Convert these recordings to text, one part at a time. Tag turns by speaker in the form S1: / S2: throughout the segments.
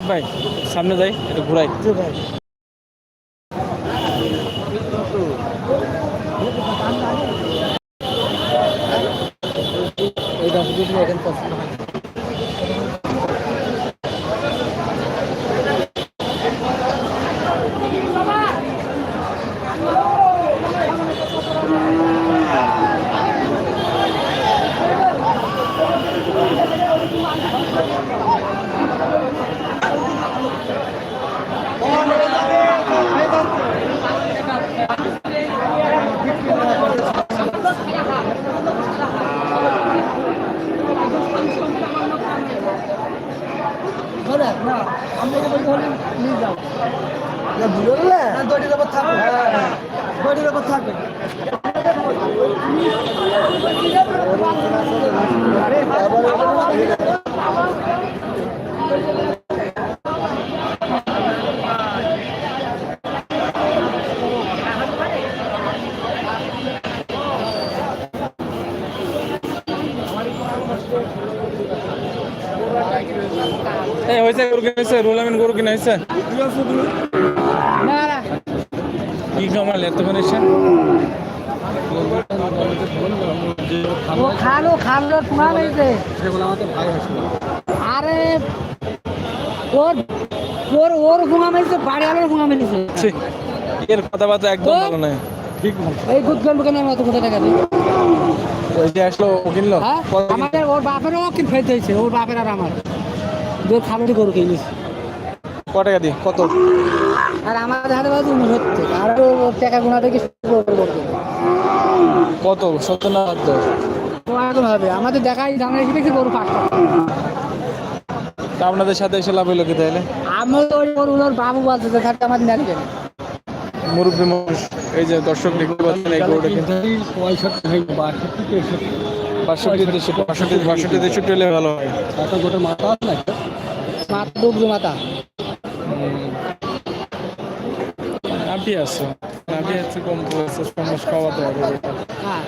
S1: ভাই সামনে যাই একটু ঘুরাই।
S2: এইটা বুঝলি এখন পছন্দ না দড়ির ওপর থাকবে। দড়ির ওপর থাকবে।
S1: এই গরু রুল আমিন কি কামাল এতক্ষণ এসে
S2: ও খালো খালো তোমার হয়েছে
S1: সেগুলো আমাদের ভাই আসবে
S2: আরে ওর ওর ওর ঘুমা মেরেছে বাড়ি আলোর ঘুমা মেরেছে
S1: এর কথাবার্তা একদম ভালো নয় ঠিক
S2: এই গল্প কেন আমি অত কোথা টাকা দিই
S1: ওই যে আসলো ও কিনলো?
S2: হ্যাঁ
S1: কিনলো?
S2: আমাদের ওর বাপেরও কিন ফেলতে হয়েছে ওর বাপের আর আমার। দুধ খালোটি গরু কিনিস
S1: ক টাকা দিয়ে? কত?
S2: আর আমাদের হাতে বাজু হচ্ছে আর টাকা গুণা থেকে
S1: কত? সত্তর না
S2: এখন হবে। আমাদের দেখাই দাঁড়িয়ে রেখে দেখছি গরু পাঁচটা।
S1: আপনাদের সাথে এসে লাভ হইল কি তাহলে?
S2: আমি ওই গরু ওর বাবু বলতে যে থাকতে আমাদের নেন কেন
S1: মুরব্বী মানুষ। এই যে দর্শক দেখতে পাচ্ছেন এই গরুটা কিন্তু
S3: বাষট্টি তেষট্টি
S1: বাষট্টি বাষট্টি তেষট্টি হলে ভালো হয়।
S3: একটা গোটা মাথা আছে না
S1: নাভি আছে নাভি কম খাওয়াতে হবে।
S2: হ্যাঁ।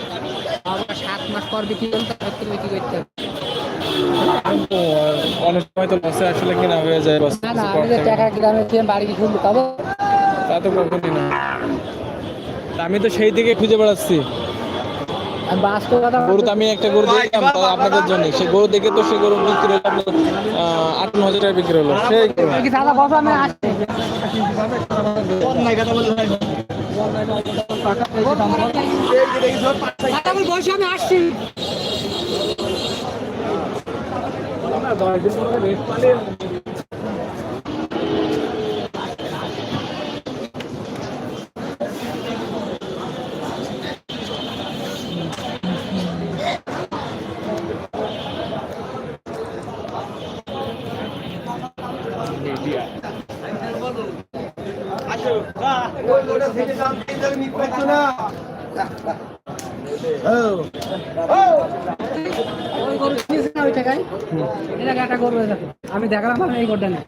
S2: আবার সাত মাস পর বিক্রি করতে সত্তর বিক্রি করতে হবে।
S1: অনেক সময় তো লসে আসলে কিনা হয়ে যায়
S2: না না আমি যে টাকা গ্রামে দিয়ে বাড়ি কি পাবো
S1: তা তো কখনই না। আমি তো সেই দিকে খুঁজে বেড়াচ্ছি। গরু তো আমি একটা গরু দেখলাম আপনাদের জন্য। সেই গরু দেখে তো সেই গরু বিক্রি হলো আপনার আহ, আটান্ন হাজার টাকা বিক্রি হলো। সেই গরু।
S2: কি দাদা বসো আমি আসছি দাদা, আমি বসে আমি আসছি ওই গরু কিনেছি না ওই টাকায় এটা একটা গরু এই দেখো। আমি দেখালাম আমি এই গরুটা না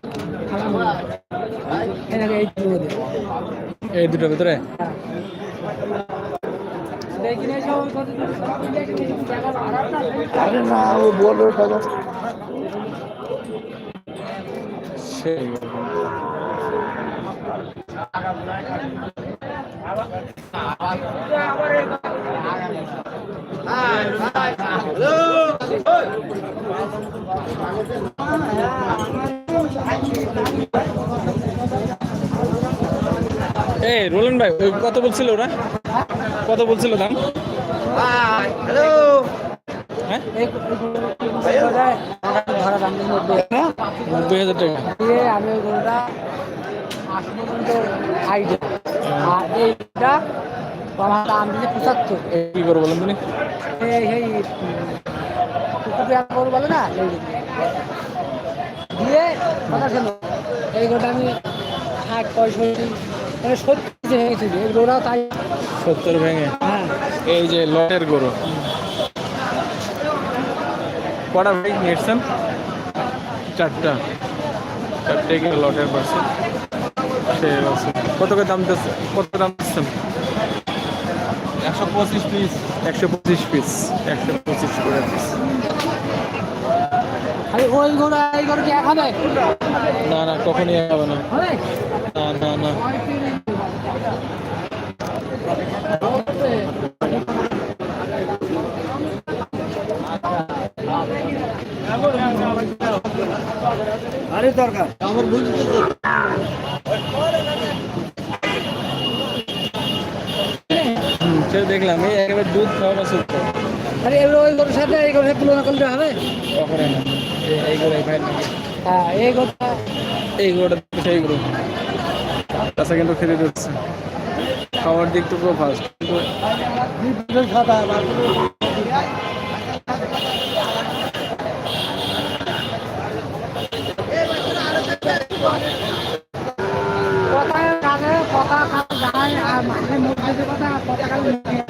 S2: এই
S1: দুটোর ভিতরে।
S3: আরে না ও বলো টাকা
S1: সেই গরু। এই রোলেন ভাই কত বলছিল ওরা কত বলছিল দাম হ্যাঁ
S2: দিয়ে নব্বই
S1: হাজার টাকা
S2: দিয়ে আমি ওই গরুটা আশি পর্যন্ত আইডিয়া আর এইটা আমার দাম দিয়েছে পঁচাত্তর
S1: কি করে বলেন তুমি
S2: এই এই কুকুর পেয়ার গরু বলে না? দিয়ে কথা শোনো। এই গরুটা আমি ষাট পঁয়ষট্টি মানে সত্যি হয়েছিল এই গরুটাও তাই।
S1: সত্তর ভেঙে?
S2: হ্যাঁ।
S1: এই যে লটের গরু। কটা ভাই নিয়েছেন? চারটা। চারটে গিয়ে লটের পাশে। সে আছে। কত করে দাম দিচ্ছে? কত দাম দিচ্ছেন? একশো পঁচিশ পিস। একশো পঁচিশ পিস। একশো পঁচিশ করে পিস।
S2: আরে ওই গরু এই গরু কি হবে
S1: না না কখনই হবে না। না না না।
S3: আরে দরকার। আমার বুঝতে
S1: দেখলাম এই একেবারে দুধ খাওয়ানো সত্য
S2: আরে এগুলো ওই গরুর সাথে এই গরুর তুলনা করলে হবে?
S1: এই- এই
S2: হ্যাঁ এই গরুটা
S1: সেই গরু। তাছাড়া কিন্তু খেতে দিচ্ছে। খাওয়ার দিক তো পুরো ফার্স্ট কিন্তু
S2: কথা কাজে কথা আর মাঝে মধ্যে কথা কথা কাজে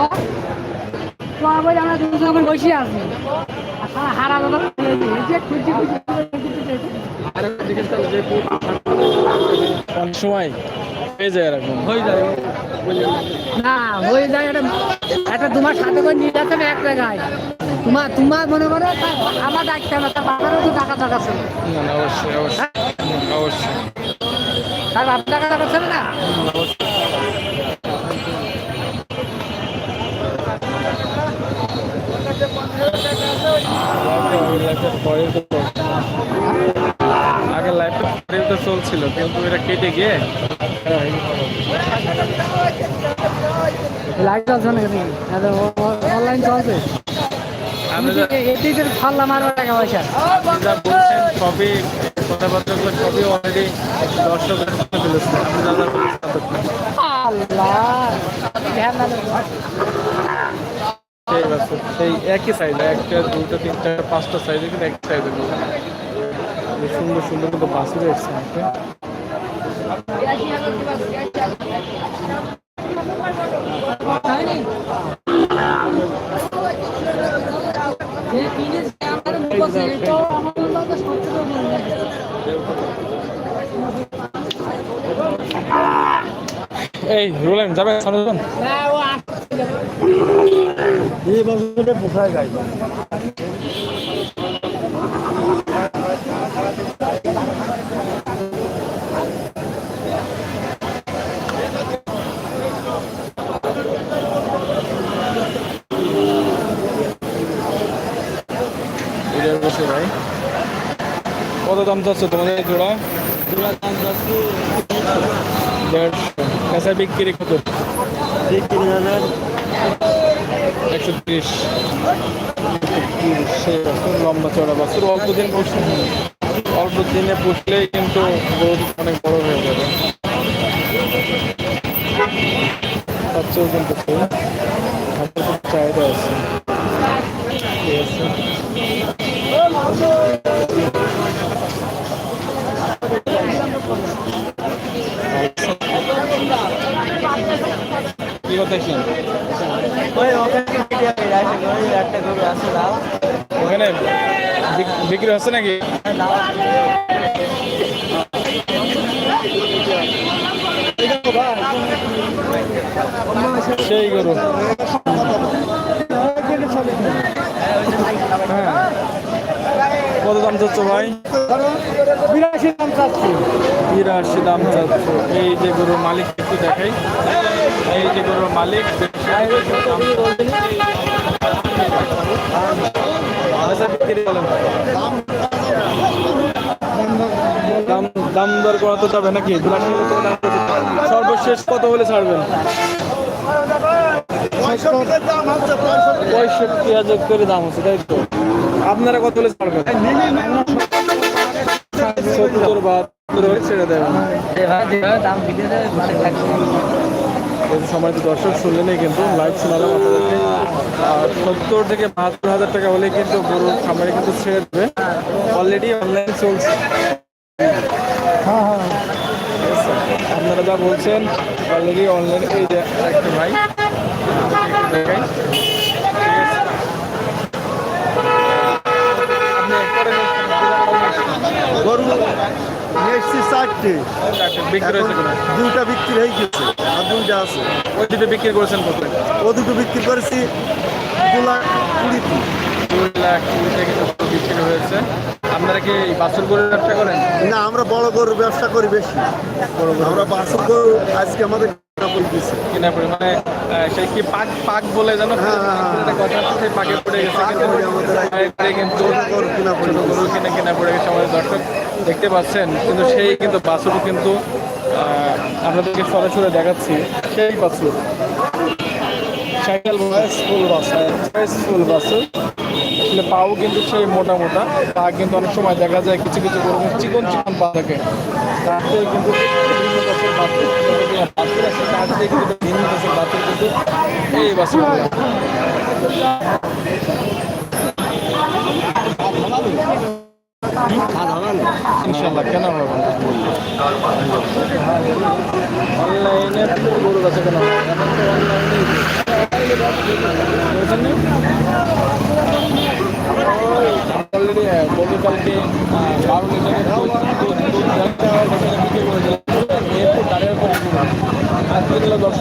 S2: যা। তো তো আমরা দুজন বসে আছি। হারা দাদা যে খুঁজছি খুঁজছি খুঁজছি
S1: অনেক সময় পেয়ে যায় এরকম? হয়ে যায়।
S2: না হয়ে যায় একটা একটা তোমার সাথে করে নিয়ে যাচ্ছে এক জায়গায়। তোমার তোমার মনে করো আমার ডাকতে হবে তার বাবারও তো টাকা টাকা ছিল।
S1: না না অবশ্যই অবশ্যই অবশ্যই।
S2: তার বাপ টাকা টাকা ছিল না
S1: অবশ্যই। আগে পরেও তো চলছিল কিন্তু এটা কেটে গিয়ে
S2: লাইট চলছে না অনলাইন চলছে
S1: সবই কথাবার্তাগুলো সবই অলরেডি দর্শকের ফেলেছে।
S2: আল্লাহ।
S1: সেই একই সাইজ একটা দুটো তিনটা, পাঁচটা সাইজে কিন্তু একই সাইজের সুন্দর সুন্দর কিন্তু বাসুরে এসছে আমাকে এই রোলেন যাবে সামনে।
S3: এই বছরে পোষায় গাই
S1: কত দাম চাচ্ছ তোমাদের জোড়া দেড়শো কাঁচা বিক্রি কত?
S3: তিন হাজার
S1: একশো তিরিশ। লম্বা চড়া বছর অল্প দিন পুষলে অল্প দিনে পুষলেই কিন্তু গরু অনেক বড় হয়ে যাবে। বাচ্চাও কিন্তু চাহিদা আছে? ঠিক আছে? কি
S3: ওই ওখানে
S1: বিক্রি হচ্ছে নাকি? সেই গরু। হ্যাঁ। কত দাম চাচ্ছ ভাই?
S3: বিরাশি দাম চাচ্ছি।
S1: বিরাশি দাম চাচ্ছ। এই যে গরুর মালিক একটু দেখাই। এই যে গরুর মালিক। দাম দর করা তো যাবে নাকি। সর্বশেষ কত হলে ছাড়বেন পঁয়ষট্টি হাজার করে দাম হচ্ছে তাই তো আপনারা কত হলে ছাড়বেন সত্তর বাহাত্তর ছেড়ে দেবেন
S2: যেভাবে যেভাবে দাম দিতে দেবে মানে থাকবে
S1: এই সময় তো দর্শক শুনলেনই কিন্তু লাইভ শোনালাম আপনাদেরকে সত্তর থেকে বাহাত্তর হাজার টাকা হলে কিন্তু গরু খামারে কিন্তু ছেড়ে দেবে। অলরেডি অনলাইন চলছে।
S2: হ্যাঁ হ্যাঁ।
S1: আপনারা যা বলছেন অলরেডি অনলাইন এই যে একটা ভাই
S3: গরু নিয়ে এসছি চারটে।
S1: বিক্রি হয়েছে
S3: দুইটা বিক্রি হয়ে গেছে। আর দুইটা আছে।
S1: ওই দুটো বিক্রি করেছেন কত?
S3: ও দুটো বিক্রি করেছি দু লাখ কুড়িতে
S1: দুই লাখ কুড়িতে কিন্তু বিক্রি হয়েছে? আপনারা কি বাছুর গরুর ব্যবসা করেন?
S3: না আমরা বড় গরুর ব্যবসা করি বেশি। আমরা বাসুর গরু আজকে আমাদের
S1: কিনা পড়ে মানে সেই কি পাক পাক বলে জানো?
S3: হ্যাঁ, হ্যাঁ, হ্যাঁ।
S1: একটা কথা সেই পাকে পড়ে গেছে। কিন্তু
S3: গরু কিনা পড়ে
S1: গরু কিনে কিনা পড়ে গেছে আমাদের দর্শক। দেখতে পাচ্ছেন কিন্তু সেই কিন্তু বাছুর কিন্তু আপনাদেরকে সরাসরি দেখাচ্ছি। সেই বাছুর সাইকেল ভয়েস বাছুর ভয়েস ফুল বাছুর আসলে পাও কিন্তু সেই মোটা মোটা। পা কিন্তু অনেক সময় দেখা যায় কিছু কিছু গরু চিকন চিকন পা থাকে। তাতে কিন্তু এই বাছুর ইনশাল্লাহ কেন হবে অনলাইনে গরু বেচা কেন? অলরেডি গতকালকে বারো লিটারের বিক্রি করে দিলাম এরপর দাঁড়িয়ে করে আজকে দিল দশ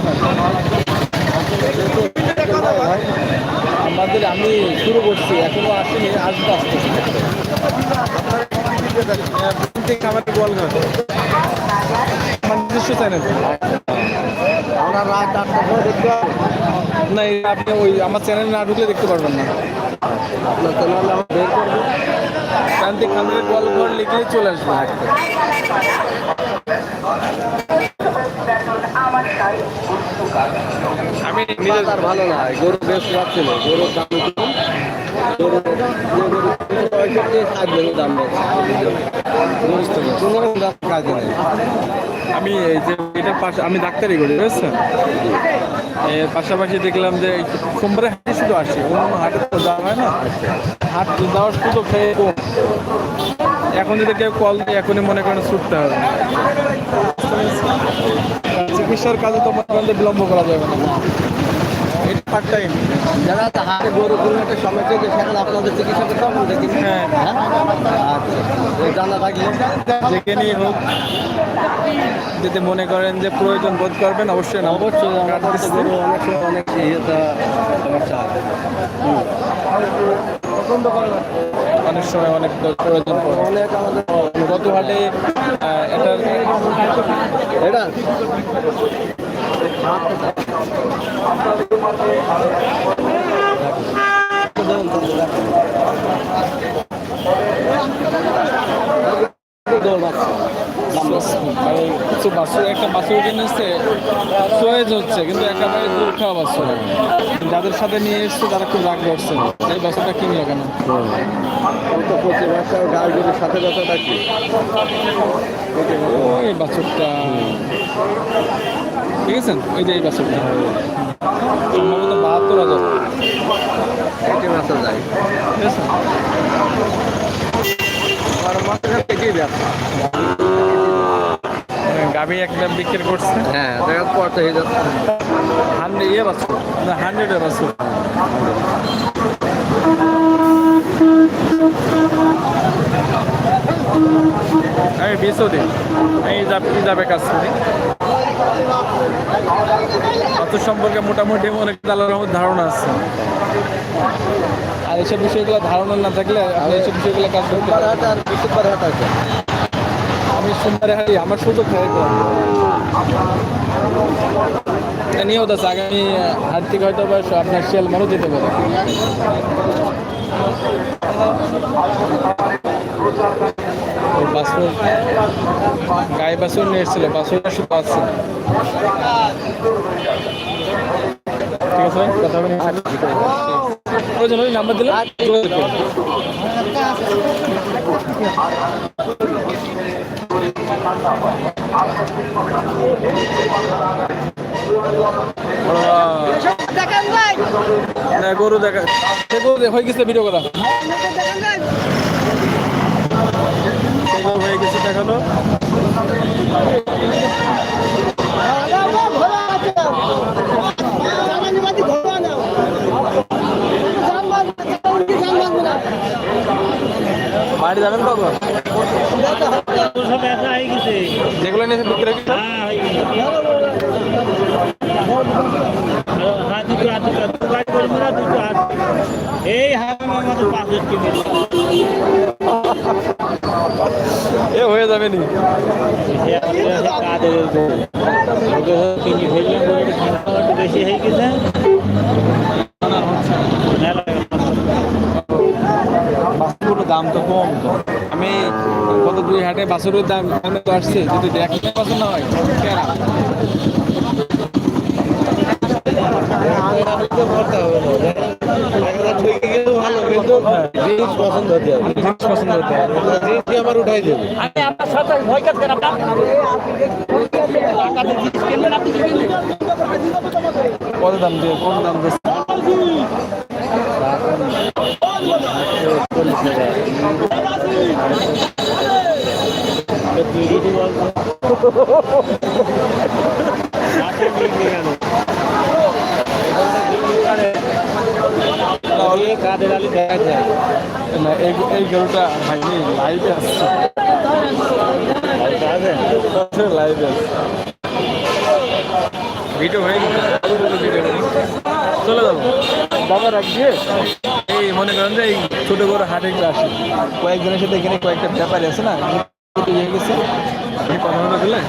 S1: আমাদের আমি শুরু করছি এখনও আসেনি আসব আসতেছি আমরা
S3: রাত আটটার পরে দেখতে পাবো
S1: না আপনি ওই আমার চ্যানেল না ঢুকলে দেখতে পারবেন না
S3: আপনার চ্যানেলে
S1: চলে আসবে আমি নিজের
S3: ভালো না, গরু বেশ না, গরুর দাম গরু পঁয়ষট্টি ষাট দাম কোনো কাজে নেই
S1: আমি এই যে এটার পাশে আমি ডাক্তারি করি বুঝছেন এর পাশাপাশি দেখলাম যে সোমবারে হাটে শুধু আসি, অন্য হাটে তো যাওয়া হয় না। হাট যাওয়ার সুযোগ খেয়ে কম। এখন যদি কেউ কল দিয়ে, এখনই মনে করেন ছুটতে হবে। চিকিৎসার কাজে তো মনে বিলম্ব করা যাবে না। এটা পার্ট টাইম
S3: যারা হাটে গরু কিনে একটা সময় থেকে সেখানে আপনাদের হবে
S1: হ্যাঁ।
S3: আচ্ছা এই জানা থাকলে।
S1: যেখানেই হোক যদি মনে করেন যে প্রয়োজন বোধ করবেন অবশ্যই না
S3: অবশ্যই আমার গরু অনেক সময় অনেক ইয়েটা সমস্যা
S1: অনেক সময় অনেক প্রয়োজন পড়ে।
S3: অনেক আমাদের
S1: গত হাটে এটা
S3: এটা?
S1: কিছু বাছুর একটা বাছুর কিনেছে সোয়েজ হচ্ছে কিন্তু একেবারে যাদের সাথে নিয়ে এসছে তারা খুব রাগ করছে এই বাছুরটা কিনলো কেন
S3: প্রতি মাসে গাড়ি গরুর সাথে ব্যথাটা কি
S1: ওই বাছুরটা ঠিক আছে ওই যে এই বাছুরটা সম্ভবত বাহাত্তর হাজার।
S3: একটি যায়
S1: ঠিক আছে
S3: কি
S1: একটা বিক্রি করছে।
S3: হ্যাঁ দেখা পড়তে হয়ে যাচ্ছে
S1: হান্ড্রেড ইয়ে বাছুর না হান্ড্রেডের বাছুর আমি বিশও দিই এই যাবে যাবে কাজ করি। অত সম্পর্কে মোটামুটি অনেক আল্লাহর ধারণা আছে। আর এইসব বিষয়গুলো ধারণা না থাকলে আপনি বিষয়গুলো কাজ করতে আমি সোমবারে হারি আমার সুযোগ খাই তো নিয়ত আছে, আগামী হাট থেকে হয়তো আপনার শিয়াল মারও যেতে পারে। বাছুর গায়ে বাছুর নিয়ে এসেছিল বাছুরটা শুধু আছে ঠিক আছে কথা বলি? প্রয়োজন হলে নাম্বার দিলে যোগাযোগ করুন। গরু দেখা সে গরু হয়ে গেছে ভিডিও করা। সে হয়ে গেছে দেখানো। বাড়ি যাবেন কখন? যেগুলো নিয়েছে বিক্রি
S4: হাত হাত হাত এই হারাম আমাদের পাঁচের কিনে
S1: এ হয়ে যাবে নি।
S4: বেশি হয়ে গেছে
S1: দাম তো কম তো। আমি কত দুই হাটে বাসুরের দাম তো আসছে, যদি এক পছন্দ হয় কেনা
S3: ভালো কিন্তু জিনিস পছন্দ হতে হবে
S1: জিনিস পছন্দ হতে হবে
S3: জিনিসটি আমার উঠাই দেবে
S4: আমি আপনার সাথে ভয় করেন আপনার
S1: কত দাম দিয়ে কোন দাম দিচ্ছে তাহলে
S4: কাদের আলী দেখা যায়?
S1: না এই এই গরুটা ভাই লাইভে আসছে। লাইভে আসছে। ভিডিও হয়ে গেছে চলে যাব। বাবা এই মনে করেন যে এই ছোট বড় হাটে আসি কয়েকজনের সাথে এখানে কয়েকটা ব্যাপারী আছে না ইয়ে গেছে কথা বলে দিলে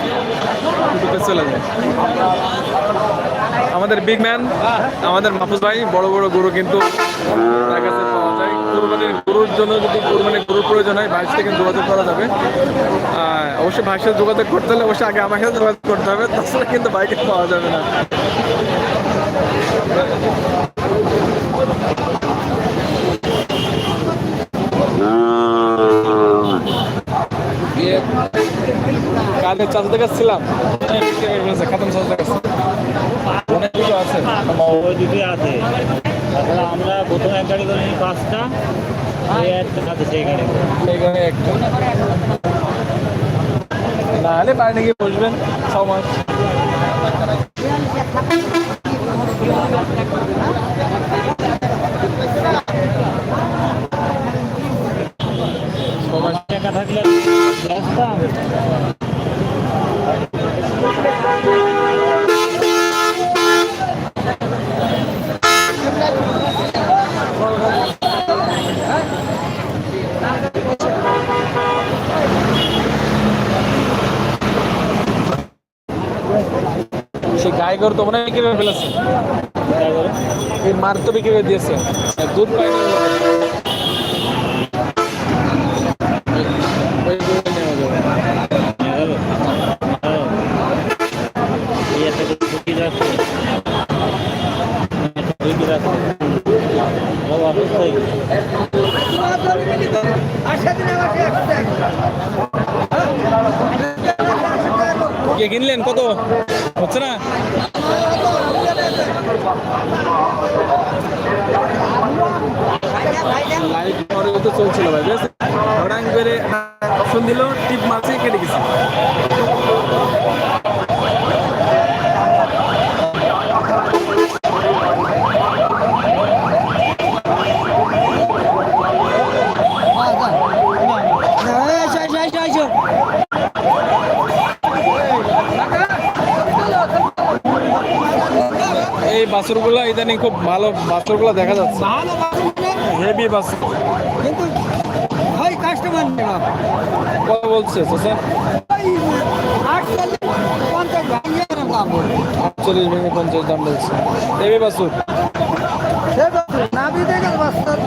S1: চলে যায় আমাদের বিগ ম্যান আমাদের মাহফুজ ভাই বড় বড় গরু কিন্তু তার কাছে পাওয়া যায়। কোরবানির গরুর জন্য যদি কোরবানির গরুর প্রয়োজন হয় ভাইয়ের সাথে যোগাযোগ করা যাবে। অবশ্যই ভাইয়ের সাথে যোগাযোগ করতে হলে অবশ্যই আগে আমার সাথে যোগাযোগ করতে হবে তাছাড়া কিন্তু বাইকে পাওয়া যাবে না। দিয়ে কালকে চাচাদের কাছে ছিলাম? অনেক বিক্রি করে ফেলেছে, খাতাম কিছু। আছে
S4: ওই দুটি আছে তাছাড়া আমরা প্রথম এক গাড়ি করে পাঁচটা আছে সেই গাড়ি করে।
S1: একটা না বাইরে গিয়ে বসবেন ছ মাস ছ মাস
S4: টাকা থাকলে রাস্তাম
S1: গায়ে তো মনে বিক্রি করে ফেলেছে? এই মার তো বিক্রি করে দিয়েছে। দুধ পাই কিনলেন? কত? হচ্ছে না? পরে তো চলছিল ভাই হঠাৎ করে অপশন দিল টিপ মারছে কেটে গেছে এই বাছুরগুলো ইদানিং খুব ভালো বাছুরগুলো দেখা যাচ্ছে।
S2: ভালো
S1: হেভি বাছুর
S2: কিন্তু ভাই কাস্টমার
S1: কত বলছে স্যার
S2: আটচল্লিশ
S1: ভেঙে পঞ্চাশ দাম বলছে। হেভি বাছুর
S2: নাবি দেখে বাস্তব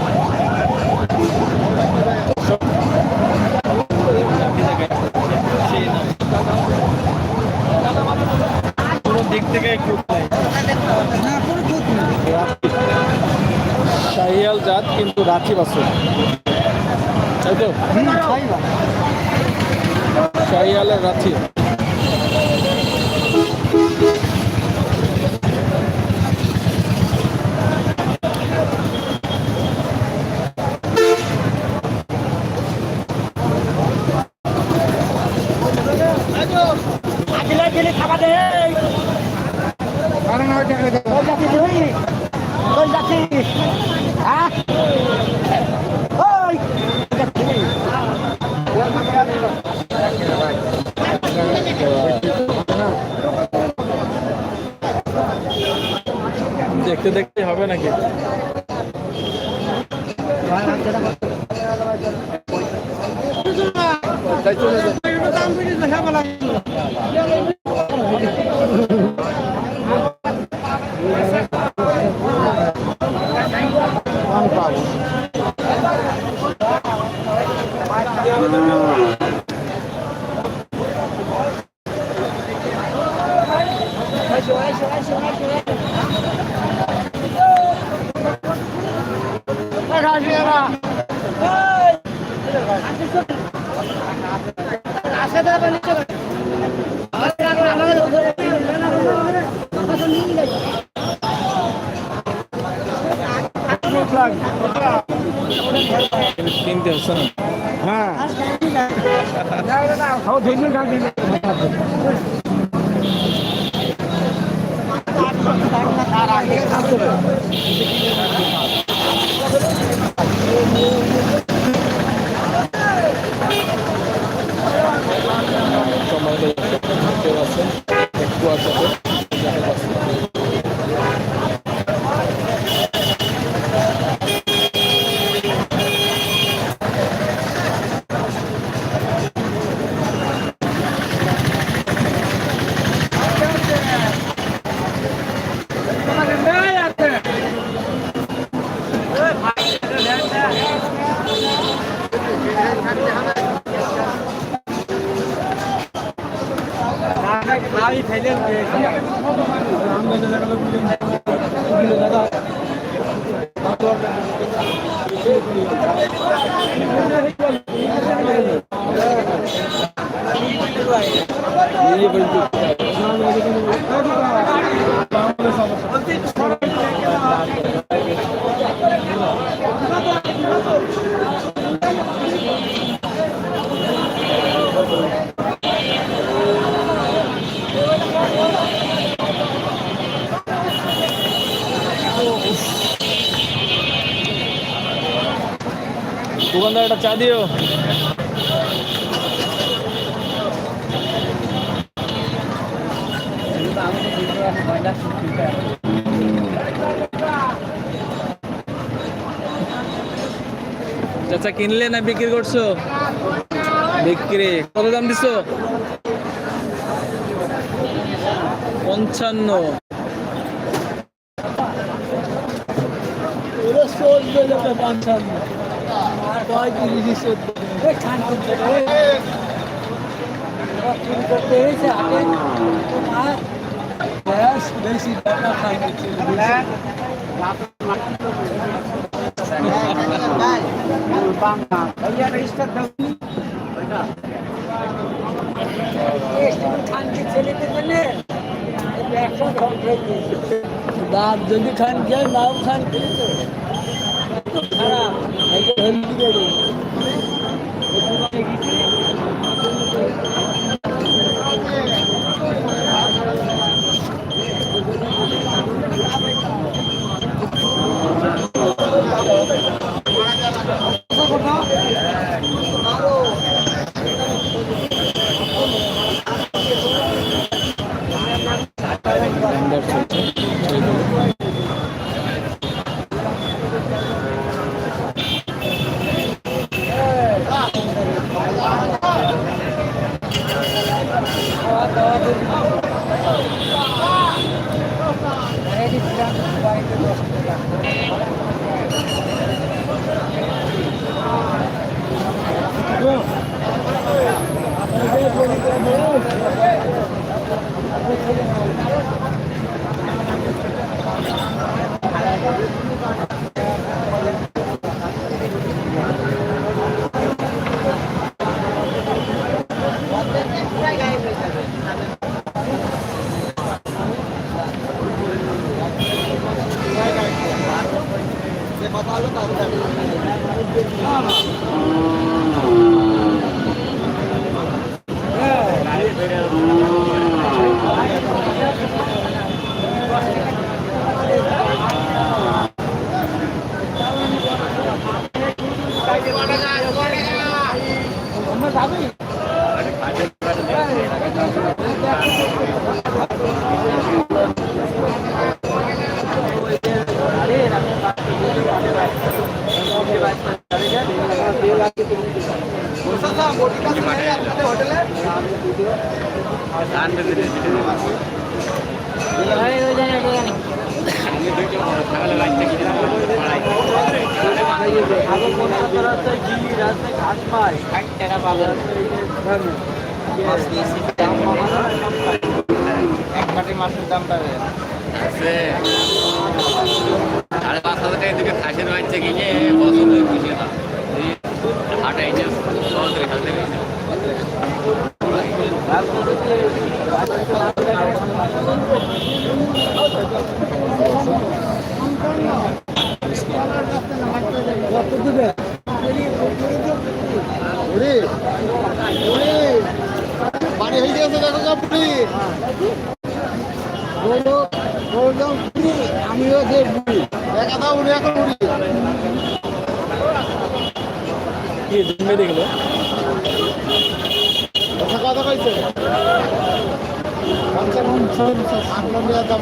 S1: কোনো দিক থেকে একটু
S2: না কোনো দুধ নেই
S1: শাহিয়াল জাত কিন্তু রাখি বাসু। তাই তো?
S2: হুম,
S1: দেখতে দেখতে হবে নাকি? কিনতে না সম্মানিত দর্শক দেখতে পাচ্ছেন একটু আসাতে দেখা যাচ্ছে দোকানদার একটা চা দিও। চাচা কিনলে না বিক্রি করছ? বিক্রি। কত দাম দিছো? পঞ্চান্ন।
S2: বাপ যদি খান খেয়ে নাও খান খেয়ে তো খারাপ।
S1: Thank you.
S5: সাড়ে পাঁচ হাজার টাকা থেকে খাসির বাচ্চা কিনে খুশি না হাটে এনে সহজে খাতে গেছে
S3: বাড়ি হয়ে গেছে দেখো কাপড়ি আমিও যে বুড়ি দেখা দাও উনি এখন উড়ি
S1: কি জন্মে দেখল
S3: কথা কথা কইছে আচ্ছা আট নম্বর দাম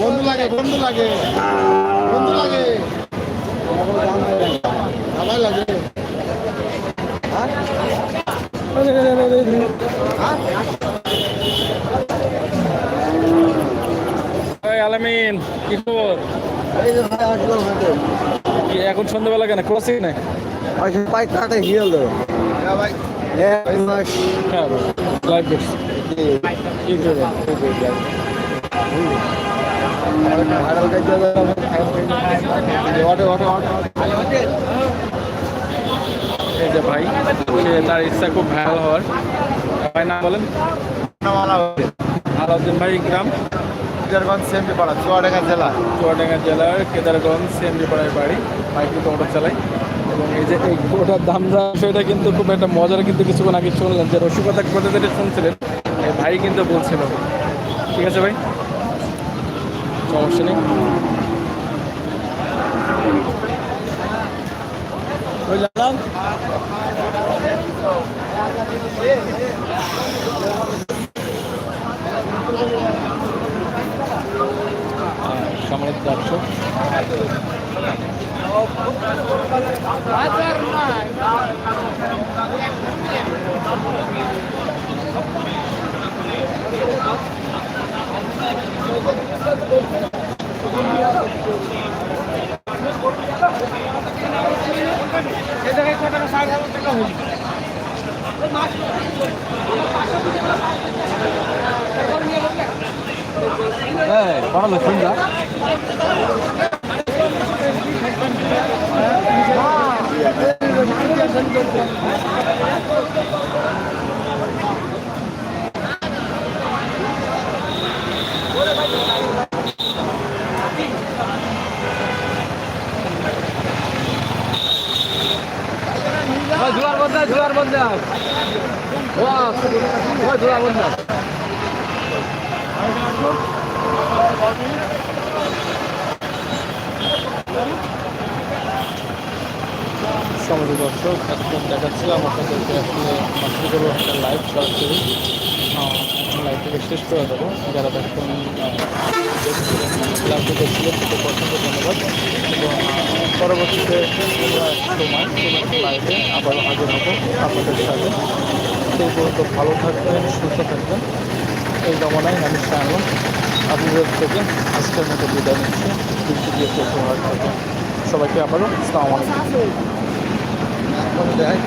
S3: বন্ধু লাগে বন্ধু লাগে বন্ধু লাগে সবাই লাগে
S1: এই আলামিন কি খবর? এখন সন্ধ্যাবেলা কেন? ক্রসিং নাই?
S3: পাই কাটে হিল দেবো ভাইরাল
S1: এই যে ভাই তার ইচ্ছা খুব ভাইরাল হওয়ার। ভাই নাম বলেন। আলাউদ্দিন ভাই গ্রাম?
S3: কেদারগঞ্জ সেমটি পাড়া চুয়াডাঙ্গা জেলা।
S1: চুয়াডাঙ্গা জেলার কেদারগঞ্জ সেমরিপাড়ায় বাড়ি ভাই কিন্তু অটো চালাই এবং এই যে এই ওটার দাম কিন্তু খুব একটা মজার কিন্তু কিছুক্ষণ আগে শুনলেন যে রসিকতা কথা যেটা শুনছিলেন ভাই কিন্তু বলছিল। ঠিক আছে ভাই? সমস্যা নেই। বুঝলাম সম্মানিত দর্শক পড়ালো শুনলা ঝুলার বন্ধ ঝুলার বন্ধ ঝুলার বন্ধা সমাজের দর্শক, এতক্ষণ দেখাচ্ছিলাম আপনাদেরকে আসলে শুরু করব একটা লাইভ সরাসরি লাইভ থেকে শেষ করে দেবো। যারা দেখুন লাইভটা দেখছিলেন সেটা পছন্দ ধন্যবাদ। এবং পরবর্তীতে সময় লাইভে আবার হাজির হব আপনাদের সাথে। সেই পর্যন্ত ভালো থাকবেন, সুস্থ থাকবেন। এই কামনায় আমি সায়ন। আপনাদের থেকে আজকের মতো বিদায় নিচ্ছি। সবাইকে আবারও সালাম আলাইকুম।
S3: দেয়